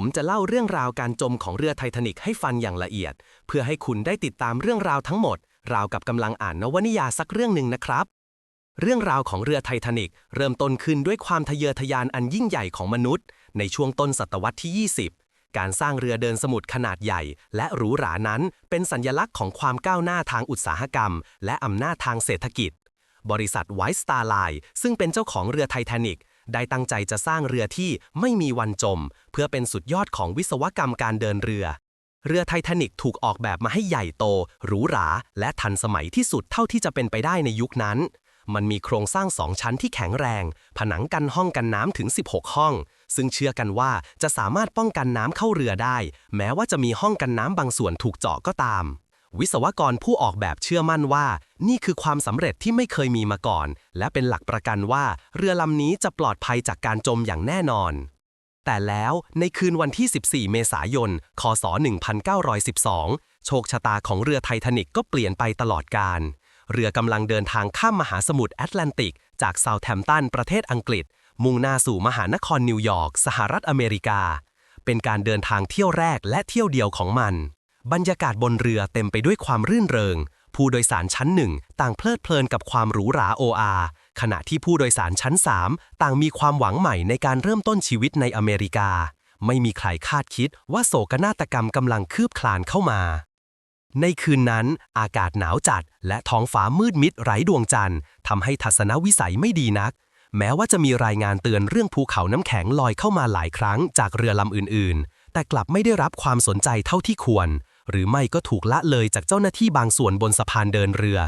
ผมจะเล่าเรื่องราวการจมของเรือไททานิกให้ฟังอย่างละเอียด เพื่อให้คุณได้ติดตามเรื่องราวทั้งหมด ราวกับกำลังอ่านนวนิยายสักเรื่องหนึ่งนะครับ เรื่องราวของเรือไททานิกเริ่มต้นขึ้นด้วยความทะเยอทะยานอันยิ่งใหญ่ของมนุษย์ ในช่วงต้นศตวรรษที่ 20 การสร้างเรือเดินสมุทรขนาดใหญ่ และหรูหรานั้น เป็นสัญลักษณ์ของความก้าวหน้าทางอุตสาหกรรม และอำนาจทางเศรษฐกิจบริษัทไวท์สตาร์ไลน์ซึ่งเป็นเจ้าของเรือไททานิก ได้ตั้งใจจะสร้างเรือที่ไม่มีวันจม เพื่อเป็นสุดยอดของวิศวกรรมการเดินเรือ เรือไททานิกถูกออกแบบมาให้ใหญ่โต หรูหรา และทันสมัยที่สุดเท่าที่จะเป็นไปได้ในยุคนั้น มันมีโครงสร้างสองชั้นที่แข็งแรง ผนังกันห้องกันน้ำถึง 16 ห้อง ซึ่งเชื่อกันว่าจะสามารถป้องกันน้ำเข้าเรือได้ แม้ว่าจะมีห้องกันน้ำบางส่วนถูกเจาะก็ตาม วิศวกรผู้ออกแบบเชื่อมั่นว่า นี่คือความสำเร็จที่ไม่เคยมีมาก่อน และเป็นหลักประกันว่า เรือลำนี้จะปลอดภัยจากการจมอย่างแน่นอน แต่แล้วในคืนวันที่ 14 เมษายน คศ 1912 โชคชะตาของเรือไททานิกก็เปลี่ยนไปตลอดกาลเรือกำลังเดินทางข้ามมหาสมุทรแอตแลนติก จากเซาท์แฮมป์ตันประเทศอังกฤษ มุ่งหน้าสู่มหานครนิวยอร์กสหรัฐอเมริกา เป็นการเดินทางเที่ยวแรกและเที่ยวเดียวของมัน บรรยากาศบนเรือเต็มไปด้วยความรื่นเริง ผู้โดยสารชั้นหนึ่งต่างเพลิดเพลินกับความหรูหราโออาขณะที่ผู้โดยสารชั้น 3 ต่างมีความหวังใหม่ในการเริ่มต้นชีวิตในอเมริกา ไม่มีใครคาดคิดว่าโศกนาฏกรรมกำลังคืบคลานเข้ามา ในคืนนั้น อากาศหนาวจัด และท้องฟ้ามืดมิดไร้ดวงจันทร์ทำให้ทัศนวิสัยไม่ดีนัก แม้ว่าจะมีรายงานเตือนเรื่องภูเขาน้ำแข็งลอยเข้ามาหลายครั้งจากเรือลำอื่นๆ แต่กลับไม่ได้รับความสนใจเท่าที่ควร หรือไม่ก็ถูกละเลยจากเจ้าหน้าที่บางส่วนบนสะพานเดินเรือ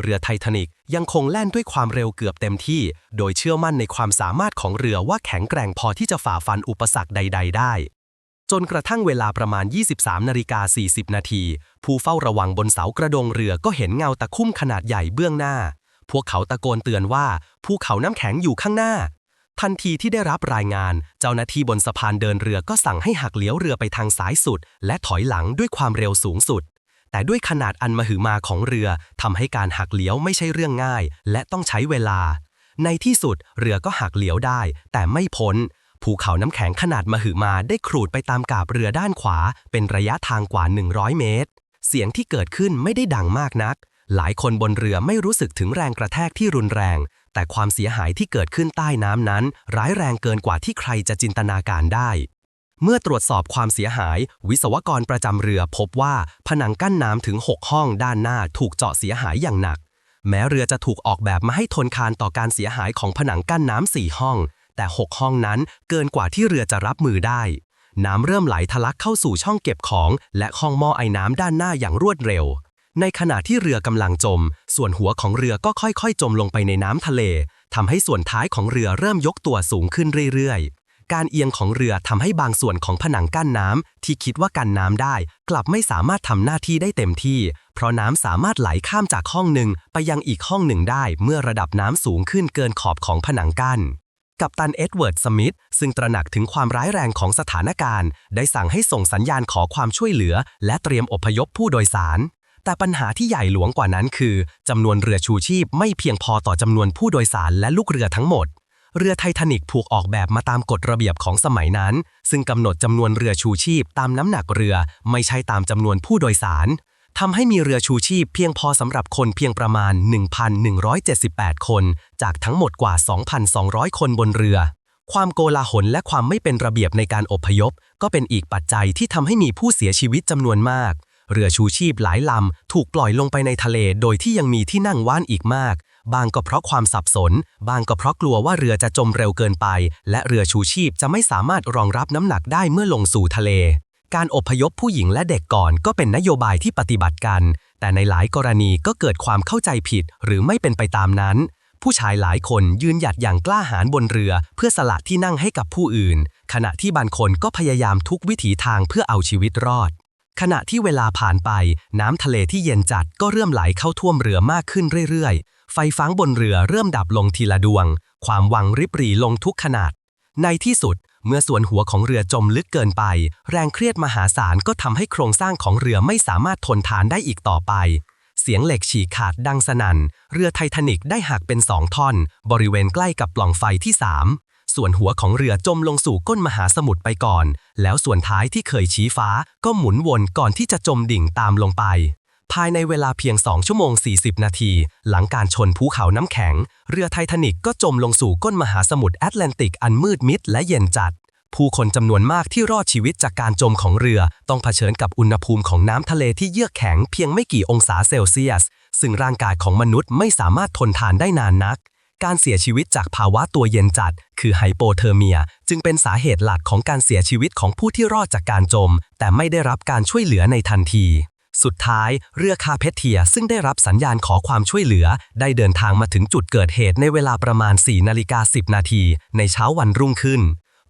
เรือไททานิกยังคงแล่นด้วยความเร็วเกือบเต็มที่ โดยเชื่อมั่นในความสามารถของเรือว่าแข็งแกร่งพอที่จะฝ่าฟันอุปสรรคใด ๆ ได้ จนกระทั่งเวลาประมาณ 23นาฬิกา40 นาที ผู้เฝ้าระวังบนเสากระดงเรือก็เห็นเงาตะคุ่มขนาดใหญ่เบื้องหน้า พวกเขาตะโกนเตือนว่าภูเขาน้ำแข็งอยู่ข้างหน้า ทันทีที่ได้รับรายงาน เจ้าหน้าที่บนสะพานเดินเรือก็สั่งให้หักเลี้ยวเรือไปทางซ้ายสุด และถอยหลังด้วยความเร็วสูงสุด แต่ด้วยขนาดอันมหึมาของเรือทำให้การหักเลี้ยวไม่ใช่เรื่องง่าย และต้องใช้เวลา ในที่สุดเรือก็หักเลี้ยวได้ แต่ไม่พ้นภูเขาน้ำแข็งขนาดมหึมาได้ขรูดไปตามกาบเรือด้านขวา เป็นระยะทางกว่า 100 เมตร เสียงที่เกิดขึ้นไม่ได้ดังมากนัก หลายคนบนเรือไม่รู้สึกถึงแรงกระแทกที่รุนแรง แต่ความเสียหายที่เกิดขึ้นใต้น้ำนั้น ร้ายแรงเกินกว่าที่ใครจะจินตนาการได้ เมื่อตรวจสอบความเสียหาย วิศวกรประจำเรือพบว่าผนังกั้นน้ำถึง 6 ห้องด้านหน้าถูกเจาะเสียหายอย่างหนัก แม้เรือจะถูกออกแบบมาให้ทนทานต่อการเสียหายของผนังกั้นน้ำสี่ห้อง แต่ 6 ห้องนั้นเกินกว่าที่เรือจะรับมือได้ น้ำเริ่มไหลทะลักเข้าสู่ช่องเก็บของ และห้องหม้อไอ้น้ำด้านหน้าอย่างรวดเร็ว ในขณะที่เรือกำลังจม ส่วนหัวของเรือก็ค่อยๆ จมลงไปในน้ำทะเลทำให้ส่วนท้ายของเรือเริ่มยกตัวสูงขึ้นเรื่อยๆ การเอียงของเรือทำให้บางส่วนของผนังกั้นน้ำที่คิดว่ากันน้ำได้ กลับไม่สามารถทำหน้าที่ได้เต็มที่ เพราะน้ำสามารถไหลข้ามจากห้องหนึ่งไปยังอีกห้องหนึ่งได้ เมื่อระดับน้ำสูงขึ้นเกินขอบของผนังกั้นกัปตันเอ็ดเวิร์ด สมิธ ซึ่งตระหนักถึงความร้ายแรงของสถานการณ์ ได้สั่งให้ส่งสัญญาณขอความช่วยเหลือ และเตรียมอพยพผู้โดยสาร แต่ปัญหาที่ใหญ่หลวงกว่านั้นคือจำนวนเรือชูชีพไม่เพียงพอต่อจำนวนผู้โดยสารและลูกเรือทั้งหมด เรือไททานิกถูกออกแบบมาตามกฎระเบียบของสมัยนั้น ซึ่งกำหนดจำนวนเรือชูชีพตามน้ำหนักเรือไม่ใช่ตามจำนวนผู้โดยสารทำให้มีเรือชูชีพเพียงพอสำหรับคนเพียงประมาณ 1,178 คน จากทั้งหมดกว่า 2,200 คนบนเรือ ความโกลาหลและความไม่เป็นระเบียบในการอพยพ ก็เป็นอีกปัจจัยที่ทำให้มีผู้เสียชีวิตจำนวนมาก เรือชูชีพหลายลำถูกปล่อยลงไปในทะเลโดยที่ยังมีที่นั่งว่างอีกมาก บางก็เพราะความสับสน บางก็เพราะกลัวว่าเรือจะจมเร็วเกินไป และเรือชูชีพจะไม่สามารถรองรับน้ำหนักได้เมื่อลงสู่ทะเล การอพยพผู้หญิงและเด็กก่อนก็เป็นนโยบายที่ปฏิบัติกัน แต่ในหลายกรณีก็เกิดความเข้าใจผิดหรือไม่เป็นไปตามนั้น ผู้ชายหลายคนยืนหยัดอย่างกล้าหาญบนเรือ เพื่อสละที่นั่งให้กับผู้อื่น ขณะที่บางคนก็พยายามทุกวิถีทางเพื่อเอาชีวิตรอด ขณะที่เวลาผ่านไป น้ำทะเลที่เย็นจัดก็เริ่มไหลเข้าท่วมเรือมากขึ้นเรื่อยๆ ไฟฟ้างบนเรือเริ่มดับลงทีละดวง ความหวังริบหรี่ลงทุกขนาด ในที่สุด เมื่อส่วนหัวของเรือจมลึกเกินไป แรงเครียดมหาศาลก็ทำให้โครงสร้างของเรือไม่สามารถทนทานได้อีกต่อไป เสียงเหล็กฉีกขาดดังสนั่น เรือไททานิกได้หักเป็นสองท่อน บริเวณใกล้กับปล่องไฟที่สาม ส่วนหัวของเรือจมลงสู่ก้นมหาสมุทรไปก่อน แล้วส่วนท้ายที่เคยชี้ฟ้าก็หมุนวนก่อนที่จะจมดิ่งตามลงไป ภายในเวลาเพียง 2 ชั่วโมง 40 นาที หลังการชนภูเขาน้ำแข็ง เรือไททานิกก็จมลงสู่ก้นมหาสมุทรแอตแลนติกอันมืดมิดและเย็นจัด ผู้คนจำนวนมากที่รอดชีวิตจากการจมของเรือ ต้องเผชิญกับอุณหภูมิของน้ำทะเลที่เยือกแข็งเพียงไม่กี่องศาเซลเซียส ซึ่งร่างกายของมนุษย์ไม่สามารถทนทานได้นานนัก การเสียชีวิตจากภาวะตัวเย็นจัด คือไฮโปเทอร์เมีย จึงเป็นสาเหตุหลักของการเสียชีวิตของผู้ที่รอดจากการจม แต่ไม่ได้รับการช่วยเหลือในทันที สุดท้าย เรือคาเพเทียซึ่งได้รับสัญญาณขอความช่วยเหลือ ได้เดินทางมาถึงจุดเกิดเหตุในเวลาประมาณ4นาฬิกา10 นาที ในเช้าวันรุ่งขึ้น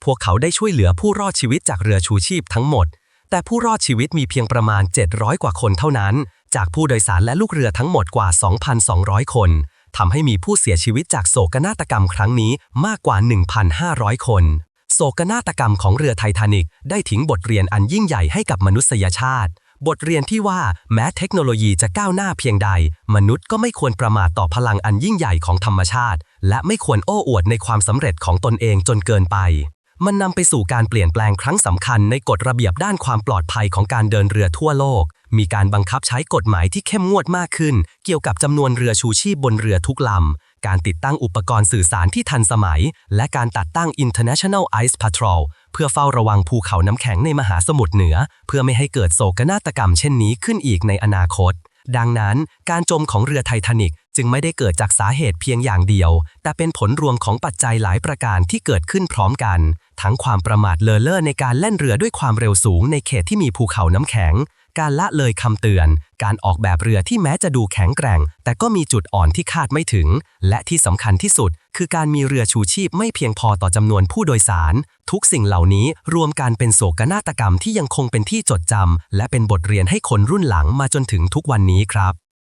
พวกเขาได้ช่วยเหลือผู้รอดชีวิตจากเรือชูชีพทั้งหมด แต่ผู้รอดชีวิตมีเพียงประมาณ 700 กว่าคนเท่านั้น จากผู้โดยสารและลูกเรือทั้งหมดกว่า 2,200 คน ทำให้มีผู้เสียชีวิตจากโศกนาฏกรรมครั้งนี้มากกว่า 1,500 คน โศกนาฏกรรมของเรือไททานิกได้ทิ้งบทเรียนอันยิ่งใหญ่ให้กับมนุษยชาติ บทเรียนที่ว่าแม้เทคโนโลยีจะก้าวหน้าเพียงใด มนุษย์ก็ไม่ควรประมาทต่อพลังอันยิ่งใหญ่ของธรรมชาติ และไม่ควรโอ้อวดในความสำเร็จของตนเองจนเกินไป มันนำไปสู่การเปลี่ยนแปลงครั้งสำคัญในกฎระเบียบด้านความปลอดภัยของการเดินเรือทั่วโลก มีการบังคับใช้กฎหมายที่เข้มงวดมากขึ้น เกี่ยวกับจำนวนเรือชูชีพบนเรือทุกลำ การติดตั้งอุปกรณ์สื่อสารที่ทันสมัย และการตัดตั้ง International Ice Patrol เพื่อเฝ้าระวังภูเขาน้ำแข็งในมหาสมุทรเหนือ เพื่อไม่ให้เกิดโศกนาฏกรรมเช่นนี้ขึ้นอีกในอนาคต ดังนั้น การจมของเรือไททานิกจึงไม่ได้เกิดจากสาเหตุเพียงอย่างเดียว แต่เป็นผลรวมของปัจจัยหลายประการที่เกิดขึ้นพร้อมกัน ทั้งความประมาทเลอเล่อในการเล่นเรือด้วยความเร็วสูงในเขตที่มีภูเขาน้ำแข็ง การละเลยคำเตือน การออกแบบเรือที่แม้จะดูแข็งแกร่ง แต่ก็มีจุดอ่อนที่คาดไม่ถึง และที่สำคัญที่สุด คือการมีเรือชูชีพไม่เพียงพอต่อจำนวนผู้โดยสาร ทุกสิ่งเหล่านี้รวมกันเป็นโศกนาฏกรรมที่ยังคงเป็นที่จดจำและเป็นบทเรียนให้คนรุ่นหลังมาจนถึงทุกวันนี้ครับ